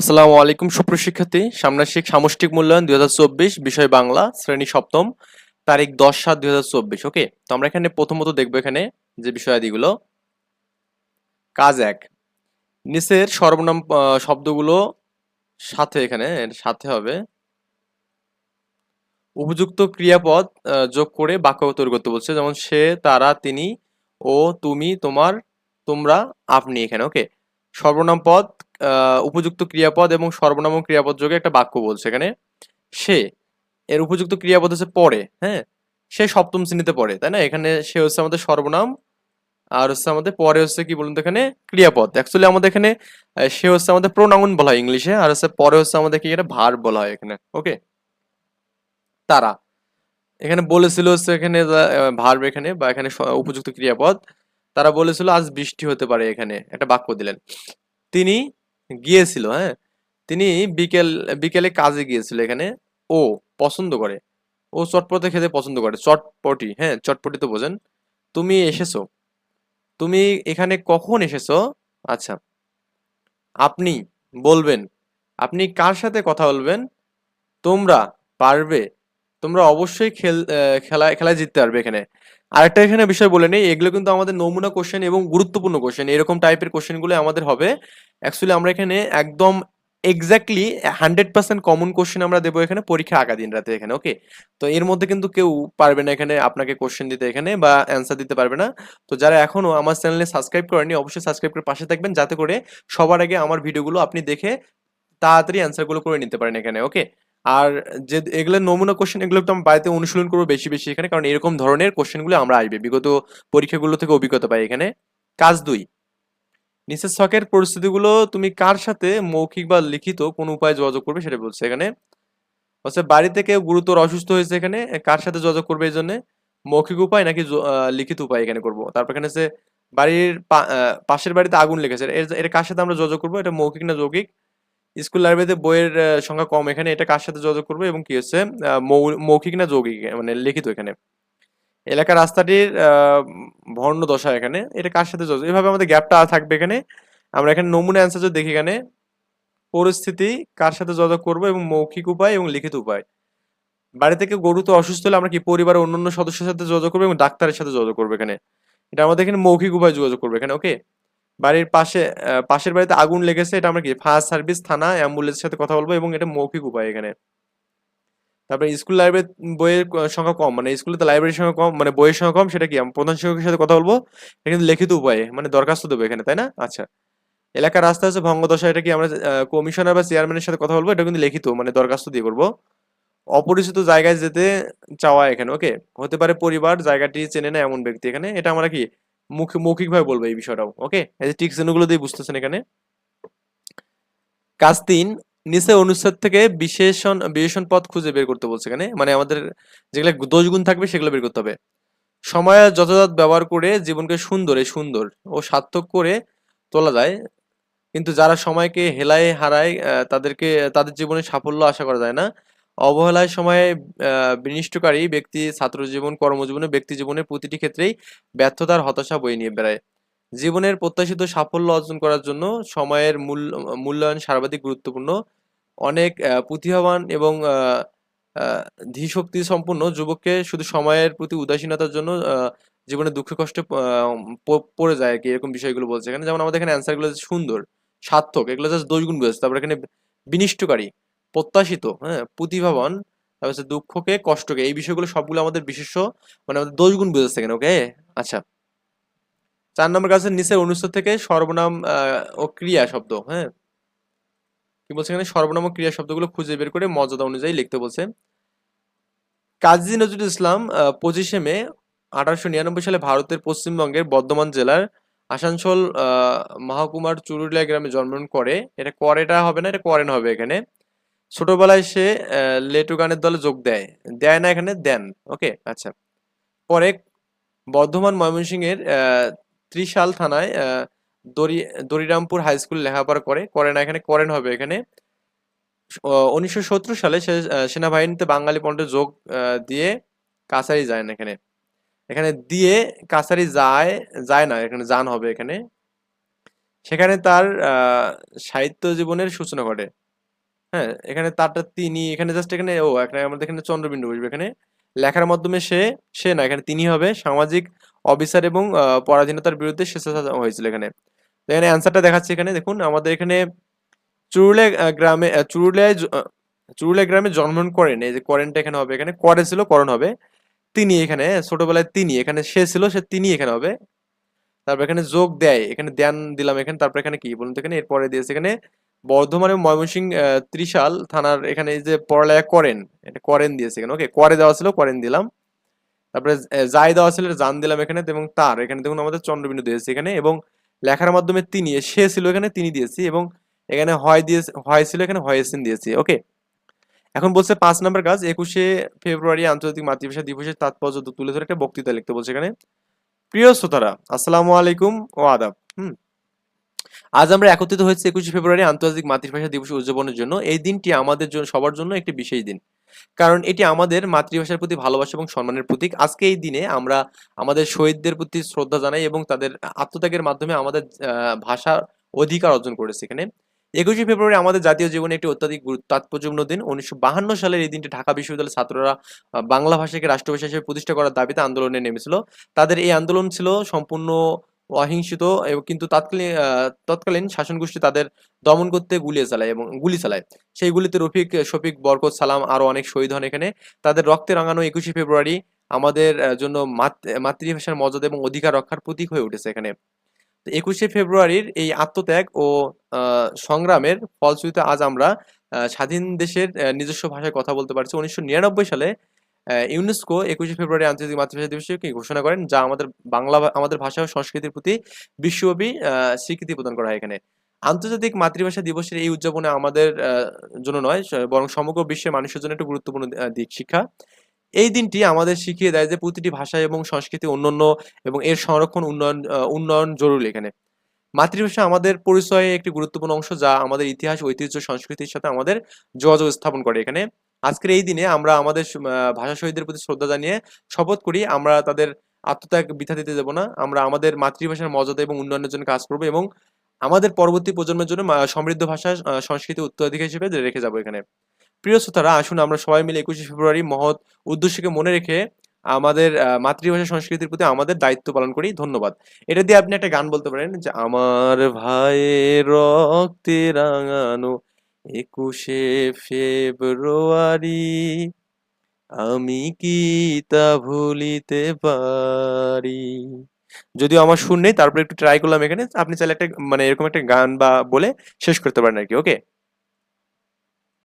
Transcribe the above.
আসসালামু আলাইকুম সুপ্রশিক্ষার্থী সামনাসিক সামষ্টিক মূল্যায়ন দুই বিষয় বাংলা, শ্রেণি সপ্তম, তারিখ দশ সাত, দুই ওকে? তো আমরা এখানে প্রথমত দেখব এখানে যে বিষয়াদিগুলো। কাজ এক। নিচের সর্বনাম শব্দগুলো সাথে এখানে সাথে হবে। উপযুক্ত ক্রিয়াপদ যোগ করে বাক্য তৈরি করতে বলছে, যেমন সে, তারা, তিনি, ও, তুমি, তোমার, তোমরা, আপনি এখানে, ওকে? সর্বনাম পদ উপযুক্ত ক্রিয়াপদ এবং সর্বনাম ক্রিয়াপদ যোগে একটা বাক্য বলছে এখানে। সে, এর উপযুক্ত ক্রিয়াপদ হচ্ছে পড়ে হ্যাঁ? সে সপ্তম শ্রেণীতে পড়ে, তাই না? এখানে সে হচ্ছে আমাদের সর্বনাম, আর হচ্ছে আমাদের পরে হচ্ছে কি বলুন তো এখানে? ক্রিয়াপদ। অ্যাকচুয়ালি আমাদের এখানে সে হচ্ছে আমাদের প্রোনাউন বলা হয় ইংলিশে, আর হচ্ছে পরে হচ্ছে আমাদের কি এটা ভার বলা হয় এখানে, ওকে? তারা, এখানে বলেছিল হচ্ছে এখানে ভার্ব এখানে, বা এখানে উপযুক্ত ক্রিয়াপদ। তারা বলেছিল আজ বৃষ্টি হতে পারে এখানে, একটা বাক্য দিলেন। তিনি গিয়েছিল হ্যাঁ? তিনি বিকেল, বিকেলে কাজে গিয়েছিল এখানে। ও পছন্দ করে। ও চটপটে খেতে পছন্দ করে। চটপটি হ্যাঁ? চটপটি তো বোঝেন। তুমি এসেছ। তুমি এখানে কখন এসেছ? আচ্ছা। আপনি বলবেন। আপনি কার সাথে কথা বলবেন? তোমরা পারবে। তোমরা অবশ্যই খেল খেলায় খেলায় জিততে পারবে এখানে। আরেকটা এখানে বিষয় বলে নেই। এগুলো কিন্তু আমাদের নমুনা কোশ্চেন এবং গুরুত্বপূর্ণ কোশ্চেন এরকম টাইপের কোশ্চেনগুলো আমাদের হবে। অ্যাকচুয়ালি আমরা এখানে একদম exactly hundred percent common question আমরা দেবো এখানে পরীক্ষা আগা দিন রাতে এখানে ওকে তো এর মধ্যে কিন্তু কেউ পারবে না এখানে আপনাকে কোশ্চেন দিতে এখানে বা অ্যান্সার দিতে পারবে না। তো যারা এখনও আমার চ্যানেলে সাবস্ক্রাইব করেনি, অবশ্যই সাবস্ক্রাইব করে পাশে থাকবেন, যাতে করে সবার আগে আমার ভিডিওগুলো আপনি দেখে তাড়াতাড়ি অ্যান্সারগুলো করে নিতে পারেন এখানে ওকে আর যে এগুলো নমুনা কোশ্চেন এগুলো একটু আমরা বাড়িতে অনুশীলন করব বেশি বেশি এখানে, কারণ এরকম ধরনের কোশ্চেনগুলো আমরা আসবে। বিগত পরীক্ষাগুলো থেকে অভিজ্ঞতা পাই এখানে। কাজ দুই নিচের ছকের পরিস্থিতিগুলো তুমি কার সাথে মৌখিক বা লিখিত কোন উপায়ে যোগাযোগ করবে সেটা বলছে এখানে? হচ্ছে বাড়িতে কেউ গুরুতর অসুস্থ হয়েছে এখানে কার সাথে যোগাযোগ করবে এই জন্য? মৌখিক উপায় নাকি লিখিত উপায় এখানে করব? তারপর এখানে হচ্ছে বাড়ির পাশের বাড়িতে আগুন লেগেছে। এটা কার সাথে আমরা যোগাযোগ করব? এটা মৌখিক না যৌগিক? স্কুল লাইব্রেরিতে বইয়ের সংখ্যা কম এখানে, এটা কার সাথে যোগাযোগ করব এবং কি হচ্ছে মৌখিক না যৌগিক মানে লিখিত এখানে। এলাকার রাস্তাটির ভগ্ন দশা এখানে। এটা কার সাথে যোগাযোগ এভাবে আমাদের গ্যাপটা থাকবে এখানে। আমরা এখানে নমুনা অ্যান্সার যদি দেখি এখানে, পরিস্থিতি কার সাথে যোগাযোগ করব এবং মৌখিক উপায় এবং লিখিত উপায়? বাড়ি থেকে গরু তো অসুস্থ হলে আমরা কি পরিবারের অন্যান্য সদস্যের সাথে যোগাযোগ করব এবং ডাক্তারের সাথে যোগাযোগ করব এখানে? এটা আমাদের এখানে মৌখিক উপায় যোগাযোগ করব এখানে ওকে বাড়ির পাশে পাশের বাড়িতে আগুন লেগেছে, এটা আমরা কি ফায়ার সার্ভিস থানা অ্যাম্বুলেন্সের সাথে কথা বলব এবং এটা মৌখিক উপায় এখানে। তারপরে স্কুল লাইব্রেরি বইয়ের সংখ্যা কম মানে স্কুলে তো লাইব্রেরির সংখ্যা কম মানে বইয়ের সংখ্যা কম, সেটা কি? আমি প্রধান শিক্ষকের সাথে কথা বলব, এটা কিন্তু লিখিত উপায়ে মানে দরখাস্ত দেবো এখানে, তাই না? আচ্ছা। এলাকার রাস্তা আছে ভঙ্গদশা, এটা কি আমরা কমিশনার বা চেয়ারম্যানের সাথে কথা বলব? এটা কিন্তু লিখিত মানে দরখাস্ত দিয়ে করব। অপরিচিত জায়গায় যেতে চাওয়া এখানে ওকে হতে পারে পরিবার, জায়গাটি চেনে না এমন ব্যক্তি এখানে। এটা আমরা কি? মুখ মৌখিক ভাবে বলব এই বিষয়টাও ওকে এই যে টিক চিহ্নগুলো দিয়ে বুঝতেছেন এখানে। কাজ তিন নিচে অনুচ্ছেদ থেকে বিশেষণ বিশেষণ পদ খুঁজে বের করতে বলছে এখানে। মানে আমাদের যেগুলো দোষ গুণ থাকবে সেগুলো বের করতে হবে। সময়ের যথাযথ ব্যবহার করে জীবনকে সুন্দর সুন্দর ও সার্থক করে তোলা যায়। কিন্তু যারা সময়কে হেলায় হারায় তাদেরকে, তাদের জীবনে সাফল্য আশা করা যায় না। অবহেলায় সময়ে বিনিষ্টকারী ব্যক্তি ছাত্র জীবন, কর্মজীবনে ব্যক্তি জীবনের প্রতিটি ক্ষেত্রেই ব্যর্থতার হতাশা বয়ে নিয়ে বেড়ায়। জীবনের প্রত্যাশিত সাফল্য অর্জন করার জন্য সময়ের মূল্য মূল্যায়ন সর্বাধিক গুরুত্বপূর্ণ। অনেক প্রতিভাবান এবং ধীশক্তি সম্পন্ন যুবককে শুধু সময়ের প্রতি উদাসীনতার জন্য জীবনে দুঃখ, কষ্টে পড়ে যায় আর কি, এরকম বিষয়গুলো বলছে। এখানে যেমন আমাদের এখানে অ্যান্সারগুলো সুন্দর, সার্থক, এগুলো জাস্ট দোষ গুণ বোঝাচ্ছে। তারপর এখানে বিনিষ্টকারী, প্রত্যাশিত হ্যাঁ প্রতিভাবান তারপর হচ্ছে দুঃখকে, কষ্টকে, এই বিষয়গুলো সবগুলো আমাদের বিশেষ মানে আমাদের দোষ গুণ বোঝাচ্ছে এখানে ওকে আচ্ছা। চার নম্বর কাছে নিচের অনুচ্ছেদ থেকে সর্বনাম ও ক্রিয়া শব্দ হ্যাঁ? কি বলছে এখানে? সর্বনাম ক্রিয়া শব্দগুলো খুঁজে বের করে মর্যাদা অনুযায়ী লিখতে বলছে। কাজী নজরুল ইসলাম পঁচিশে মে, আঠারোশো নিরানব্বই সালে ভারতের পশ্চিমবঙ্গের বর্ধমান জেলার আসানসোল মহকুমার চুরুলিয়া গ্রামে জন্মগ্রহণ করে। এটা করেটা হবে না, এটা করেন হবে এখানে। ছোটবেলায় সে লেটু গানের দলে যোগ দেয়। দেয় না এখানে, দেন। ওকে আচ্ছা। পরে বর্ধমান ময়মনসিংহের ত্রিশাল থানায় দরি, দরিরামপুর হাই স্কুল লেখাপড়া করে করে না, এখানে করেন হবে। এখানে উনিশশো সত্তর সালে সে সেনাবাহিনীতে বাঙালি পণ্ডিত যোগ দিয়ে কাছারি যায় না এখানে। এখানে দিয়ে কাছারি যায় যায় না, এখানে যান হবে এখানে। সেখানে তার সাহিত্য জীবনের সূচনা ঘটে। হ্যাঁ এখানে তারটা তিনি, এখানে জাস্ট এখানে, ও, এখানে আমাদের এখানে চন্দ্রবিন্দু বসবে। এখানে লেখার মাধ্যমে সে সে না, এখানে তিনি হবে সামাজিক অবিচার এবং পরাধীনতার বিরুদ্ধে স্বেচ্ছাচার হয়েছিল এখানে। এখানে অ্যান্সারটা দেখাচ্ছি এখানে। দেখুন, আমাদের এখানে চুরুলে গ্রামে চুরুলিয়ায় চুরুলিয়া গ্রামে জন্মগ্রহণ করেন। এই যে করেনটা এখানে হবে। এখানে করে ছিল করণ হবে। তিনি এখানে, ছোটবেলায় তিনি, এখানে সে ছিল, সে তিনি এখানে হবে। তারপর এখানে যোগ দেয়, এখানে দেন দিলাম এখানে। তারপর এখানে কি বলুন তো এখানে? এরপরে দিয়েছে এখানে বর্ধমানে ময়মনসিংহ ত্রিশাল থানার এখানে যে পড়ালেখা করেন, এটা করেন দিয়েছে এখানে। ওকে করে দেওয়া ছিল করেন দিলাম। তারপরে যাই দেওয়া ছিল, জান দিলাম এখানে। এবং তার, এখানে দেখুন আমাদের চন্দ্রবিন্দু দিয়েছে এখানে। এবং লেখার মাধ্যমে তিনি, সে ছিল এখানে তিনি দিয়েছি এবং এখানে হয় দিয়ে, হয় ছিল এখানে হয়েছেন দিয়েছি, ওকে? এখন বলছে পাঁচ নম্বর কাজ, একুশে ফেব্রুয়ারি আন্তর্জাতিক মাতৃভাষা দিবসের তাৎপর্য তুলে ধরে একটা বক্তৃতা লিখতে বলছে এখানে। প্রিয় শ্রোতারা, আসসালামু আলাইকুম ও আদাব। হুম। আজ আমরা একত্রিত হয়েছি একুশে ফেব্রুয়ারি আন্তর্জাতিক মাতৃভাষা দিবস উদযাপনের জন্য। এই দিনটি আমাদের জন্য, সবার জন্য একটি বিশেষ দিন। কারণ এটি আমাদের মাতৃভাষার প্রতি ভালোবাসা এবং সম্মানের প্রতীক। আজকে এই দিনে আমরা আমাদের শহীদদের প্রতি শ্রদ্ধা জানাই এবং তাদের আত্মত্যাগের মাধ্যমে আমাদের ভাষার অধিকার অর্জন করেছে এখানে। একুশে ফেব্রুয়ারি আমাদের জাতীয় জীবনে একটি অত্যাধিক তাৎপর্যপূর্ণ দিন। উনিশশো বাহান্ন সালের এই দিনটি ঢাকা বিশ্ববিদ্যালয়ের ছাত্ররা বাংলা ভাষাকে রাষ্ট্রভাষা হিসেবে প্রতিষ্ঠা করার দাবিতে আন্দোলনে নেমেছিল। তাদের এই আন্দোলন ছিল সম্পূর্ণ অহিংসিত এবং কিন্তু তৎকালীন তৎকালীন শাসন গোষ্ঠী তাদের দমন করতে গুলিয়ে চালায় এবং গুলি চালায়। সেই গুলিতে রফিক, শফিক, বরকত, সালাম আরও অনেক শহীদ হন এখানে। তাদের রক্তে রাঙানো একুশে ফেব্রুয়ারি আমাদের জন্য মাত- মাতৃভাষার মর্যাদা এবং অধিকার রক্ষার প্রতীক হয়ে উঠেছে এখানে। একুশে ফেব্রুয়ারির এই আত্মত্যাগ ও সংগ্রামের ফলশ্রুতিতে আজ আমরা স্বাধীন দেশের নিজস্ব ভাষায় কথা বলতে পারছি। উনিশশো নিরানব্বই সালে ইউনেস্কো একুশে ফেব্রুয়ারি আন্তর্জাতিক মাতৃভাষা দিবসকে ঘোষণা করেন? যা আমাদের বাংলা আমাদের ভাষা ও সংস্কৃতির প্রতি বিশ্বব্যাপী স্বীকৃতি প্রদান করা হয় এখানে। আন্তর্জাতিক মাতৃভাষা দিবসের এই উদযাপনে আমাদের জন্য নয় বরং সমগ্র বিশ্বের মানুষের জন্য একটা গুরুত্বপূর্ণ দিক শিক্ষা। এই দিনটি আমাদের শিখিয়ে দেয় যে প্রতিটি ভাষা এবং সংস্কৃতি অন্যান্য এবং এর সংরক্ষণ উন্নয়ন উন্নয়ন জরুরি এখানে। মাতৃভাষা আমাদের পরিচয়ে একটি গুরুত্বপূর্ণ অংশ যা আমাদের ইতিহাস, ঐতিহ্য, সংস্কৃতির সাথে আমাদের যোগাযোগ স্থাপন করে এখানে। আজকের এই দিনে আমরা আমাদের ভাষা শহীদদের প্রতি শ্রদ্ধা জানিয়ে শপথ করি, আমরা তাদের আত্মত্যাগ বৃথা দিতে দেব না, আমরা আমাদের মাতৃভাষার মর্যাদা এবং উন্নয়নের জন্য কাজ করব এবং আমাদের পরবর্তী প্রজন্মের জন্য সমৃদ্ধ ভাষা সংস্কৃতি উত্তরাধিকার হিসেবে রেখে যাব এখানে। প্রিয় শ্রোতারা, আসুন আমরা সবাই মিলে একুশে ফেব্রুয়ারি মহৎ উদ্দেশ্যকে মনে রেখে আমাদের মাতৃভাষা সংস্কৃতির প্রতি আমাদের দায়িত্ব পালন করি। ধন্যবাদ। এটা দিয়ে আপনি একটা গান বলতে পারেন যে, আমার ভাইয়ের রক্তে রাঙানো একুশে ফেব্রুয়ারি, আমি কি তা ভুলিতে পারি? যদিও আমার সুর নেই, তারপরে একটু ট্রাই করলাম এখানে। আপনি চাইলে একটা মানে এরকম একটা গান বা বলে শেষ করতে পারেন আর কি ওকে